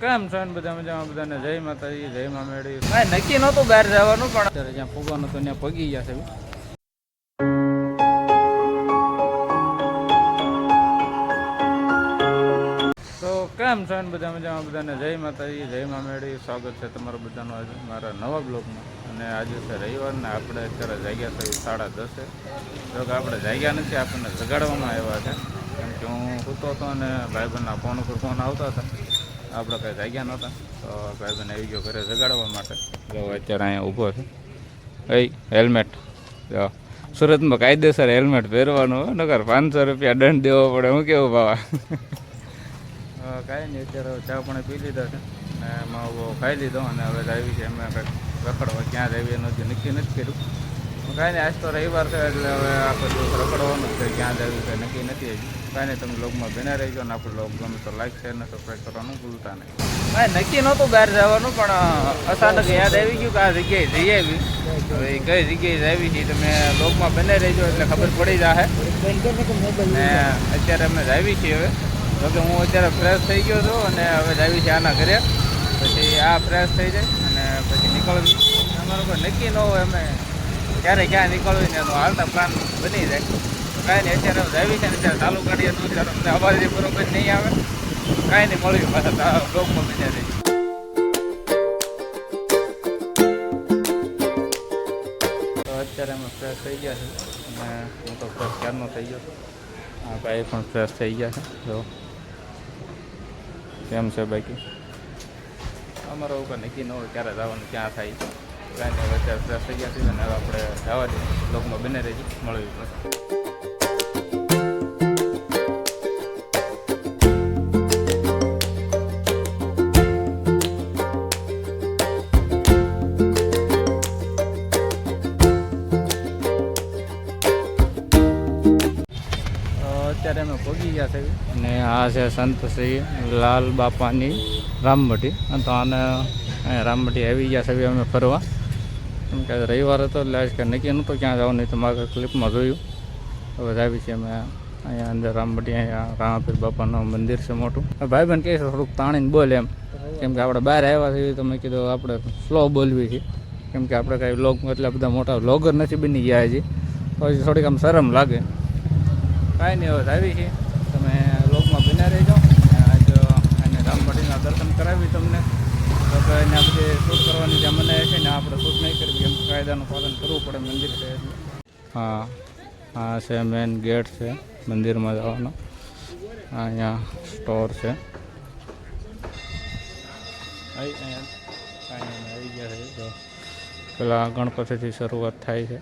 કેમ છો ને બધા મજામાં? બધાને જય માતાજી જય મા મેળી. કાંઈ નક્કી નહોતું બહાર જવાનું પણ અત્યારે જ્યાં ફૂગવાનું હતું ત્યાં પગી ગયા છે. તો કેમ છો ને બધા મજામાં? બધાને જય માતાજી જય મા મેળી. સ્વાગત છે તમારું બધાનું આજે મારા નવા બ્લોગમાં. અને આજે છે રવિવાર ને આપણે અત્યારે જાગ્યા છે સાડા દસે. જો કે આપણે જાગ્યા નથી આપણને જગાડવામાં આવ્યા છે. કેમ કે હું સૂતો હતો અને ભાઈબંધના ફોન ઉપર ફોન આવતા હતા. આપણે કંઈ જાગ્યા નહોતા. તો ભાઈબંધ આવી ગયો ઘરે જગાડવા માટે. જો અત્યારે અહીંયા ઊભો છે. એ હેલ્મેટ. જો, સુરતમાં કાયદેસર હેલ્મેટ પહેરવાનું હોય નગર પાંચસો રૂપિયા દંડ દેવો પડે. હું કેવું ભાવા? કાંઈ નહીં, અત્યારે ચા પણ પી લીધા છે. અને એમાં ખાઈ લીધો અને હવે આવી છે. એમને કંઈક રખડવા. ક્યાં જઈએ એનું હજી નક્કી નથી કર્યું. કાંઈ નહીં, આજ તો રવિવાર છે એટલે હવે આખો દિવસ રખડવાનું છે, ક્યાં જવું છે, નક્કી નથી હજી. કાંઈ નહીં, તમે લોગમાં બના રહેજો અને આપણે લોગ ગમે તો લાઈક શેર અને સબસ્ક્રાઈબ કરવાનું ભૂલતા નહીં. કાંઈ નક્કી નહોતું બહાર જવાનું, પણ અચાનક યાદ આવી ગયું કે આ જગ્યાએ જઈ આવી. હવે કઈ જગ્યાએ આવી છે તમે લોગમાં બને રહેજો એટલે ખબર પડી જશે ને અત્યારે અમે જાવી છીએ હવે. જોકે હું અત્યારે ફ્રેશ થઈ ગયો છું અને હવે જાવી છે આના ઘરે. પછી આ ફ્રેશ થઈ જાય અને પછી નીકળવી અમારું કોઈ નક્કી ન હોય, અમે ક્યારે ક્યાં નીકળવી ને એનું હાલતા પ્લાન બની જાય. કાંઈ નહીં, અત્યારે જાવી છે ને અત્યારે ચાલુ કરીએ તો ત્યારે અમને અવાજ બરોબર નહીં આવે. કાંઈ નહીં મળ્યું પાછા બ્લોગમાં બીજા તો અત્યારે અમે ફ્રેશ થઈ ગયા છે અને હું તો ફ્રેશ ક્યારનો થઈ ગયો છું. હા ભાઈ પણ ફ્રેશ થઈ ગયા છે. જો. કેમ છે બાકી? અમારો ઉપર નક્કી ન હોય ક્યારે જવાનું, ક્યાં થાય. કાંઈ હવે અત્યારે ફ્રેશ થઈ ગયા છે અને હવે આપણે જવા દઈએ. લોકમાં બને રહેજો. મળવી પડે અત્યારે અમે પહોંચી ગયા છે અને આ છે સંત શ્રી લાલ બાપાની રામભટી તો આને રામભટી આવી ગયા છે અમે ફરવા. કેમ કે રવિવાર હતો એટલે આજ કે નક્કી નહોતો ક્યાં જવાનું, નહીં તો મારે ક્લિપમાં જોયું. હવે આવી છે અમે અહીંયા અંદર રામભટી અહીંયા રામાપીર બાપાનું મંદિર છે મોટું. ભાઈ બહેન કહે છે થોડુંક તાણીને બોલે એમ. કેમ કે આપણે બહાર આવ્યા છીએ તો મેં કીધું આપણે સ્લો બોલવી છે. કેમ કે આપણે કાંઈ વ્લોગ એટલા બધા મોટા વ્લોગર નથી બની ગયા હજી. તો હજી થોડીક આમ શરમ લાગે. કાંઈ નહીં, હવે આવી છે. તમે લોકમાં બન્યા રહેજો. આજ એને રામભટીના દર્શન કરાવી તમને. તો એને બધી શૂટ કરવાની જે મને છે ને આપણે શૂટ નહીં કરવી એમ કાયદાનું પાલન કરવું પડે મંદિર છે એટલે. હા આ છે મેઇન ગેટ છે મંદિરમાં જવાનો. અહીંયા સ્ટોર છે. આવી ગયા છે પેલા ગણપતિથી શરૂઆત થાય છે.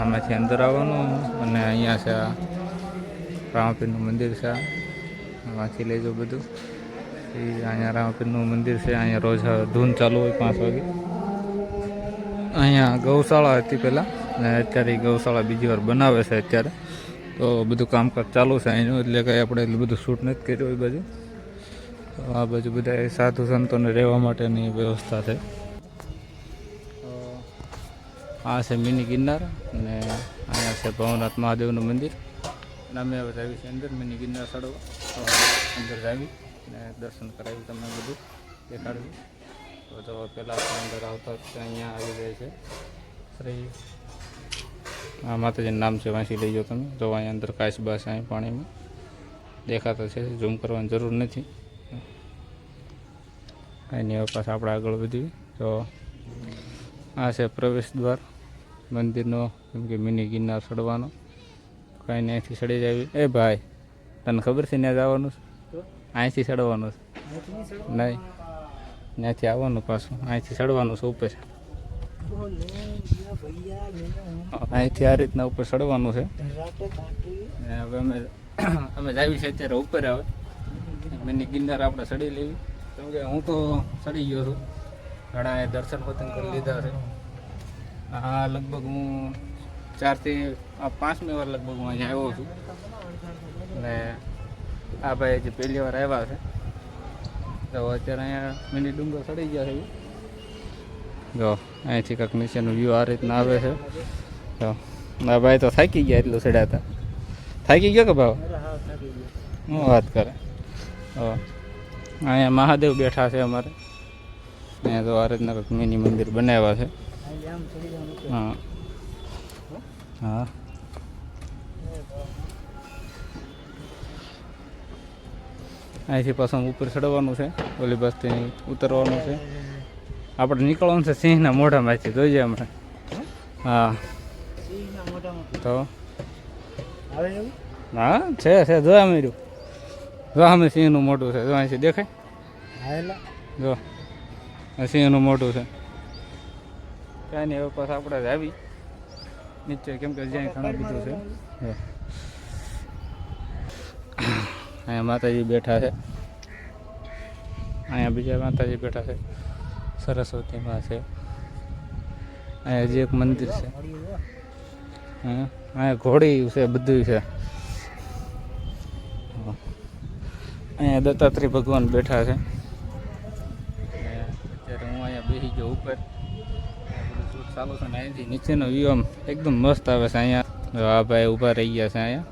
આમાંથી અંદર આવવાનું અને અહીંયા છે રામાપીરનું મંદિર છે. વાંચી લેજો બધું. એ અહીંયા રામાપીરનું મંદિર છે. અહીંયા રોજ ધૂન ચાલુ હોય પાંચ વાગે. અહીંયા ગૌશાળા હતી પહેલાં અને અત્યારે એ ગૌશાળા બીજી વાર બનાવે છે અત્યારે. તો બધું કામકાજ ચાલુ છે અહીંનું, એટલે કંઈ આપણે એટલું બધું શૂટ નથી કર્યું એ બાજુ. આ બાજુ બધા સાધુ સંતોને રહેવા માટેની વ્યવસ્થા છે. આ છે મિની ગિરનાર અને અહીંયા છે ભવનાથ મહાદેવનું મંદિર. અને અમે હવે જાવી છે અંદર મિની ગિરનાર ચડવા. અંદર જાવી અને દર્શન કરાવી તમને બધું દેખાડવી. તો જો પહેલાં અંદર આવતા અહીંયા આવી જાય છે. શ્રી આ માતાજીનું નામ છે વાંચી લઈ જાઓ તમે. જો અહીંયા અંદર કાચબા બાસ અહીં પાણીમાં. દેખાતો છે, ઝૂમ કરવાની જરૂર નથી. એની પાછા આપણે આગળ વધીએ. તો આ છે પ્રવેશ દ્વાર. મંદિરનો, કેમ કે મિની ગિરનાર ચડવાનો. કાંઈ ને અહીંથી ચડી જાય એ ભાઈ, તને ખબર છે ત્યાં જવાનું છે? અહીંથી ચડવાનું છે? નહીં. ત્યાંથી આવવાનું પાછું. અહીંથી ચડવાનું છે ઉપર. અહીંથી આ રીતના ઉપર ચડવાનું છે. હવે અમે અમે જાવી છે અત્યારે ઉપર આવે મિની ગિરનાર આપણે ચડી લેવી. કેમ કે હું તો ચડી ગયો છું. ઘણા એ દર્શન પતન કરી લીધા છે. આ લગભગ હું ચારથી પાંચમી વાર લગભગ હું અહીંયા આવ્યો છું. ને આ ભાઈ જે પહેલી વાર આવ્યા છે, તો અત્યારે અહીંયા મિની ડુંગર ચડી ગયા છે. જો, અહીંથી કાંઈક નીચેનું વ્યૂ આ રીતના આવે છે. જો આ ભાઈ તો થાકી ગયા એટલું ચડ્યા થાકી ગયો કે ભાવ? હું વાત કરે. અહીંયા મહાદેવ બેઠા છે અમારે. અહીંયા તો આ રીતના કંઈક મિની મંદિર બનાવ્યા છે. હા. હા. અહીંથી પાછું ઉપર ચડવાનું છે ઓલી બસથી ઉતરવાનું છે. આપણે નીકળવાનું છે સિંહના મોઢામાંથી જોઈએ અમે હા. તો? હા છે છે જોયા મેર્યું જો અમે સિંહનું મોઢું છે જો અહીંથી દેખાય. જો. સિંહનું મોઢું છે. કાંઈ નહીં હવે પાછા આપણે જ આવી. નીચે કેમ કે જ્યાં ઘણું બધું છે. અહીંયા માતાજી બેઠા છે. અહીંયા બીજા માતાજી બેઠા છે. સરસ્વતીમાં છે. અહીંયા હજી એક મંદિર છે. અહીંયા ઘોડી છે બધું છે. અહીંયા દત્તાત્રેય ભગવાન બેઠા છે અને અત્યારે હું અહીંયા બેસી ગયો ઉપર. ચાલો છે ને અહીંથી નીચેનો વ્યૂ આમ એકદમ મસ્ત આવે છે અહીંયા. આ ભાઈ ઊભા રહી ગયા છે અહીંયા.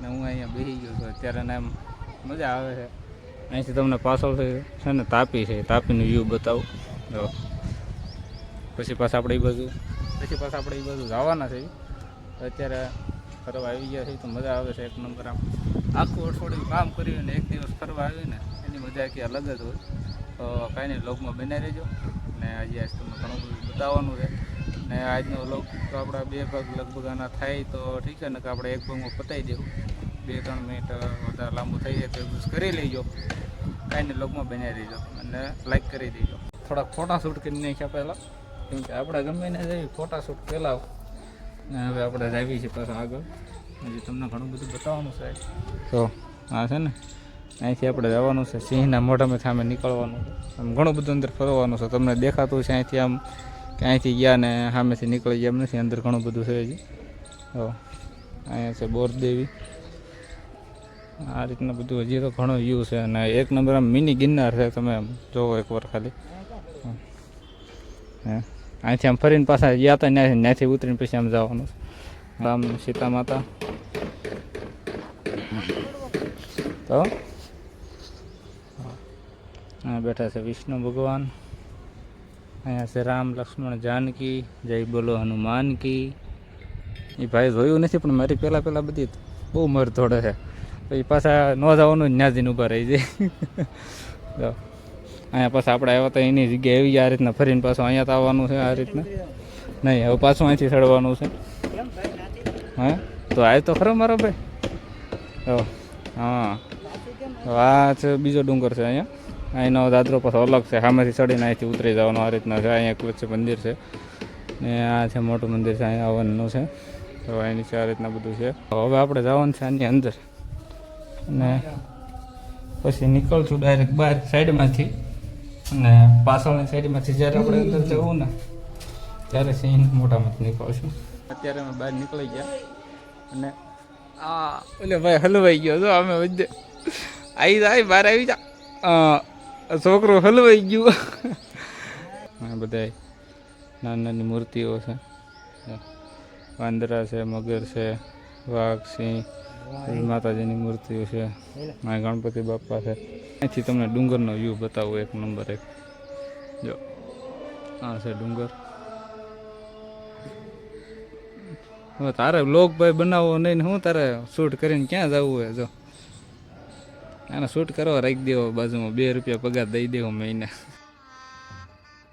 ને હું અહીંયા બેસી ગયો છું. અત્યારે ને એમ મજા આવે છે. અહીંથી તમને પાછળ છે ને તાપી છે. તાપીનું વ્યૂ બતાવું. જો. પછી પાછા આપણે એ બાજુ પછી પાછા આપણે એ બાજુ જવાના છે. અત્યારે ફરવા આવી ગયા છે તો મજા આવે છે એક નંબર આમ. આખું અઠવાડિયું કામ કર્યું ને એક દિવસ ફરવા આવ્યું ને, એની મજા કે અલગ જ હોય. તો કાંઈ નહીં લોગમાં બનાવી રહેજો. ને આજે આજ તમને ઘણું બધું બતાવવાનું છે. ને આજનો લોગ તો આપણા બે ભાગ લગભગ આના થાય તો ઠીક છે ને કે આપણે એક ભાગમાં પતાવી દેવું. બે ત્રણ મિનિટ વધારે લાંબુ થઈ જાય તો એ બધું કરી લેજો. કાંઈ નહીં લોગમાં બનાવી દેજો અને લાઈક કરી દેજો. થોડાક ફોટા શૂટ કરી નાખ્યા પહેલાં. કેમ કે આપણે ગમે ને જઈએ ફોટા શૂટ પહેલાં ને હવે આપણે જ આવી છીએ પાછા આગળ. હજી તમને ઘણું બધું બતાવવાનું સાહેબ તો? આ છે ને? અહીંથી આપણે જવાનું છે. સિંહના મોઢામાંથી સામે નીકળવાનું આમ ઘણું બધું અંદર ફરવાનું છે. તમને દેખાતું છે અહીંથી આમ કે અહીંથી ગયા ને સામેથી નીકળી ગયા એમ નથી. અંદર ઘણું બધું છે હજી. હો, અહીંયા છે બોરદેવી. આ રીતના બધું હજી તો ઘણો વ્યૂ છે અને એક નંબર આમ મિની ગિરનાર છે. તમે જોવો એકવાર ખાલી. હા, અહીંથી આમ ફરીને પાછા ગયા હતા ત્યાંથી ઉતરીને પછી આમ જવાનું છે. રામ સીતા માતા. તો બેઠા છે વિષ્ણુ ભગવાન. અહીંયા છે રામ, લક્ષ્મણ, જાનકી, જય બોલો હનુમાન કી. એ ભાઈ જોયું નથી, પણ મારી પહેલાં પહેલાં બધી બહુ મર ધોડે છે પછી પાછા ન જવાનું ન્યાજીને ઊભા રહી જાય. તો અહીંયા પાછા આપણે આવ્યા હતા એની જગ્યાએ એવી આ રીતના ફરીને પાછું અહીંયા તો આવવાનું છે, આ રીતના. નહીં, હવે પાછું અહીંથી ચડવાનું છે. હા? તો આય તો ખરો મારો ભાઈ? તો, હા. તો આ છે બીજો ડુંગર છે અહીંયા. અહીંનો દાદરો પાછો અલગ છે. સામેથી ચડીને અહીંથી ઉતરી જવાનો આ રીતના છે. અહીંયા એક વચ્ચે મંદિર છે. ને આ છે મોટું મંદિર છે. અહીંયા આવવાનું છે. તો અહીં નીચે આ રીતના બધું છે. હવે આપણે જવાનું છે આની અંદર. અને પછી નીકળશું ડાયરેક્ટ બહાર સાઈડમાંથી. અને પાછળની સાઈડમાંથી જ્યારે આપણે અંદર જવું ને, ત્યારે સિંહ મોટામાંથી નીકળશું. અત્યારે અમે બહાર નીકળી ગયા. અને આ ઓલે ભાઈ હલવાઈ ગયો. જો અમે બધે આવી જાય, બહાર આવી જા. છોકરો હલવાઈ ગયો. આ બધા નાની નાની મૂર્તિઓ છે. વાંદરા છે, મગર છે, વાઘ, સિંહ માતાજીની મૂર્તિઓ છે. આ ગણપતિ બાપા છે. અહીંથી તમને ડુંગરનો વ્યૂ બતાવું એક નંબર એક. જો, આ છે ડુંગર. હવે તારે લોક ભાઈ બનાવવો નહીં ને હું તારે શૂટ કરીને ક્યાં જવું હોય, જો. આને શૂટ કરો રાખી દેવો બાજુમાં બે રૂપિયા પગાર દઈ દેવો મહિને.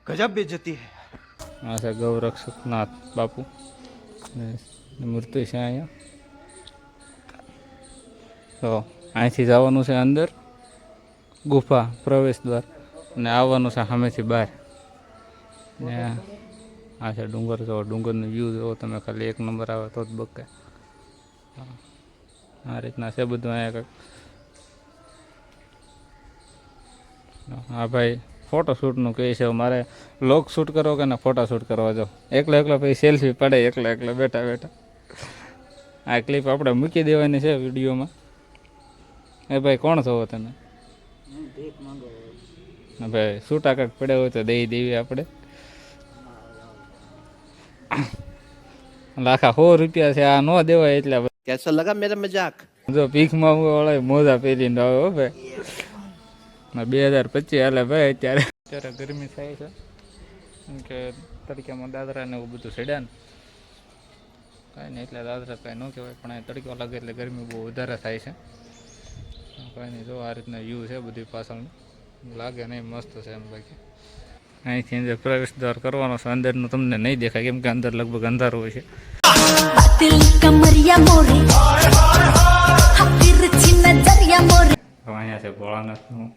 ગજબ બે જતી હા. સર ગૌરક્ષ બાપુ. મૂર્તિ છે અહીંયા. તો અહીંથી જવાનું છે અંદર. ગુફા પ્રવેશ દ્વાર. અને આવવાનું છે સામેથી બહાર. ને આ છે ડુંગર. જોવો ડુંગરનો વ્યૂ જુઓ તમે ખાલી એક નંબર આવે તો જ બકે. આ રીતના છે બધું અહીંયા કંઈક. હા ભાઈ ફોટોશૂટનું કહે છે મારે લોક શૂટ કરો કે ને ફોટોશૂટ કરવા જો એકલો એકલો પછી સેલ્ફી પડે એકલો એકલો બેઠા બેઠા. આ ક્લિપ આપણે મૂકી દેવાની છે વિડીયોમાં એ ભાઈ કોણ થવો તમે? ભાઈ છૂટા કાંક પડ્યા હોય તો દઈ દેવી આપણે. લાખા સો રૂપિયા છે આ ન દેવાય એટલે કેસો લગા મેરા મજાક. જો ભીખમાં વાળા મોજા પહેરીને આવ્યો ભાઈ. બે હજાર પચીસ હાલે ભાઈ અત્યારે. અત્યારે ગરમી થાય છે. કેમ કે તડકામાં દાદરા ને એવું બધું ચડ્યા ને. કાંઈ નહીં એટલે દાદરા કાંઈ ન કહેવાય પણ અહીં તડકો લાગે એટલે ગરમી બહુ વધારે થાય છે. કાંઈ નહીં જો આ રીતના વ્યૂ છે બધી પાછળનું. લાગે નહીં મસ્ત છે એમ બાકી. અહીંથી અંદર પ્રવેશ દ્વાર કરવાનો છે અંદરનું તમને નહીં દેખાય કેમ કે અંદર લગભગ અંધારો હોય છે. અહીંયા છે ભોળાનાથનું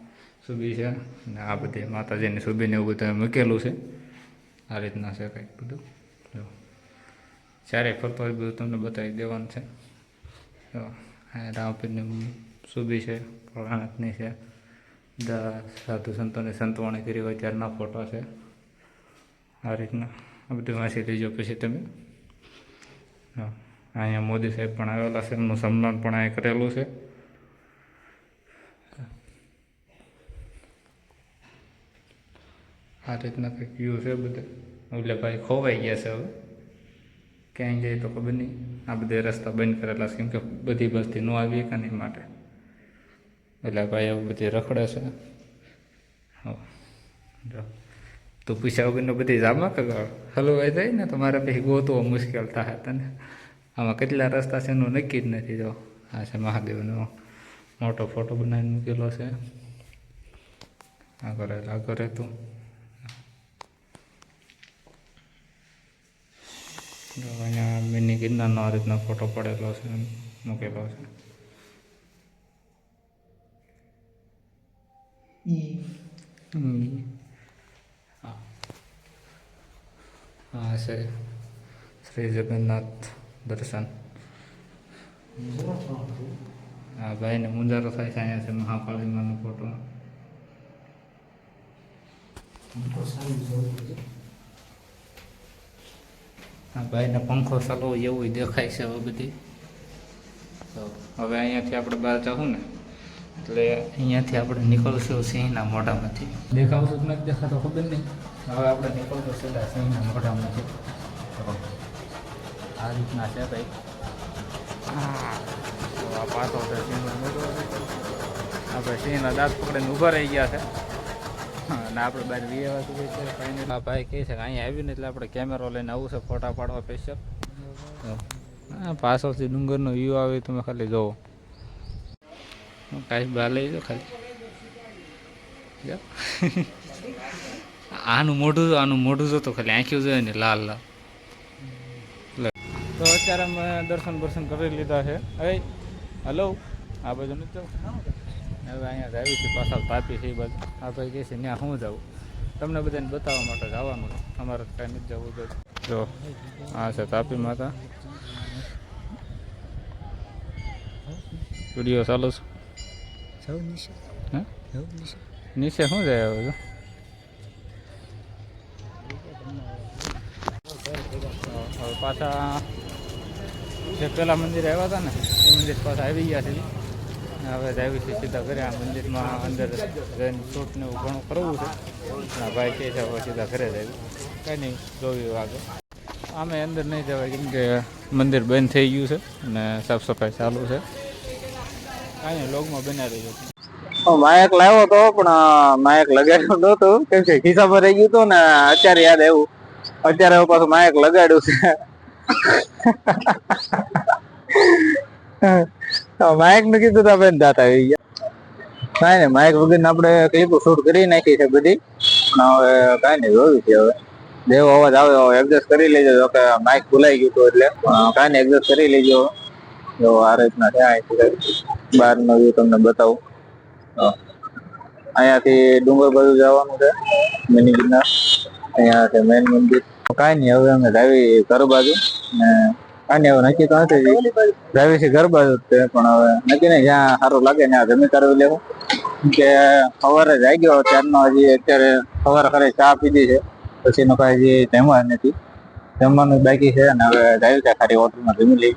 સુબી છે. ને આ બધી માતાજીની સુબીને એવું બધું મૂકેલું છે. આ રીતના છે કંઈક બધું. જો. ચારે ફરતો બધું તમને બતાવી દેવાનું છે. જો. અહીંયા રામપીરની સુબી છે ભોળાનાથની છે. બધા સાધુ સંતોની સંતવાણી કરી હોય ત્યારના ફોટો છે. આ રીતના. આ બધું વાંચી લેજો પછી તમે. હા અહીંયા મોદી સાહેબ પણ આવેલા છે, એમનું સન્માન પણ અહીંયા કરેલું છે. આ રીતના કંઈક વ્યૂ છે બધા. એટલે ભાઈ ખોવાઈ ગયા છે હવે. ક્યાંય જાય તો ખબર નહીં. આ બધા રસ્તા બંધ કરેલા છે. કેમ કે બધી બસથી ન આવી કે નહીં માટે. એટલે ભાઈ એવું બધી રખડે છે. હા. તું પૂછ્યા વગરનો બધી જામા કે હલવાઈ જાય ને તો મારે પછી ગોતવો મુશ્કેલ થાય તને. આમાં કેટલા રસ્તા છે એનું નક્કી જ નથી જો. આ છે મહાદેવનો મોટો ફોટો બનાવીને મૂકેલો છે. આગળ આગળ રહેતું અહીંયા મિની ગિરનારનો આ રીતનો ફોટો પડેલો છે મૂકેલો છે. હા. છે. શ્રી જગન્નાથ દર્શન. હા ભાઈને મુંજારો થાય છે અહીંયા છે મહાકાળીમાનો ફોટો ભાઈને પંખો સલો એવું દેખાય છે હવે બધી. તો હવે અહીંયાથી આપણે બહાર જવું ને એટલે અહીંયાથી આપણે નીકળશું સિંહના મોઢામાંથી. દેખાવશું જ નથી દેખાતો ખબર નહીં. હવે આપણે નીકળશું સીધા સિંહના મોઢામાંથી. તો આ રીતના છે ભાઈ. હા તો આ પાછો છે સિંહનો મોઢો. આપણે સિંહના દાંત પકડીને ઊભા રહી ગયા છે. અને આપણે બહાર વીએ આવ્યા સુધી છે ફાઇનલ આ ભાઈ કહે છે કે અહીંયા આવીને એટલે આપણે કેમેરો લઈને આવું છે ફોટા પાડવા સ્પેશિયલ હા, પાછળથી ડુંગરનો વ્યૂ આવે તમે ખાલી જોવો. કાંઈ બહાર લઈ જાઓ ખાલી. આનું મોઢું આનું મોઢું જો તો ખાલી આંખ્યું જોઈએ ને લાલ લાલ. તો અત્યારે અમે દર્શન બર્શન કરી લીધા છે. હવે હલો. આ બાજુ નથી હવે અહીંયા આવી છે પાછળ તાપી છે એ બાજુ. આ ભાઈ કહે છે ત્યાં હું જાઉં? તમને બધાને બતાવવા માટે જવાનું છે. અમારે કાંઈ નથી જવું તો જો આ છે તાપી માતા. વીડિયો ચાલુ છે? હે? નીચે શું જાય હવે જો? હવે પાછા જે પેલા મંદિરે આવ્યા હતા ને એ મંદિર પાછા આવી ગયા છે. હવે આવી છે સીધા ઘરે. આ મંદિરમાં અંદર જઈને શૂટ ને એવું ઘણું કરવું છે. ભાઈ કહે છે, હવે સીધા ઘરે જ આવ્યું કંઈ નહીં જોવી વાગે આમે અંદર નહીં જવાય, કેમ કે મંદિર બંધ થઈ ગયું છે અને સાફ સફાઈ ચાલુ છે. કાંઈ નહીં લોગમાં બનાવી રહ્યો માયક લાવ્યો તો, પણ માયક લગાડ્યું નહોતું. કેમ કે ખિસ્સામાં રહી ગયું હતું ને અત્યારે યાદ આવ્યું. અત્યારે હવે પાછું માયક લગાડ્યું છે. માયકનું કીધું તો બેન દાંત આવી ગયા. કાંઈ નહીં માયક વગર આપણે ક્લિપો શૂટ કરી નાખી છે બધી. પણ હવે કાંઈ નહીં, જોયું છે હવે. જેવો અવાજ આવે એડજસ્ટ કરી લેજો, જો કે માઇક ભૂલાઈ ગયું હતું એટલે. કાંઈ નહીં એડજસ્ટ કરી લેજો. જો આ રીતના છે અહીંથી બહારનો વ્યૂ તમને બતાવું. અહીંયાથી ડુંગર બાજુ જવાનું છે મિની ગિરનાર અહીંયા છે મેન મંદિર. કાંઈ નહીં, હવે અમે જાવી ઘર બાજુ ને કાંઈ એવું નક્કી તો નથી. છે ઘર જ પણ હવે નક્કી નહીં, જ્યાં સારું લાગે ત્યાં જમી કરવી લેવું. કે સવારે જ ગયો ત્યારનો હજી અત્યારે સવારે ખરે ચા પીધી છે. પછીનો કાંઈ હજી જમવા નથી. જમવાનું બાકી છે અને હવે જાય ત્યાં ખાલી હોટલમાં જમી લઈ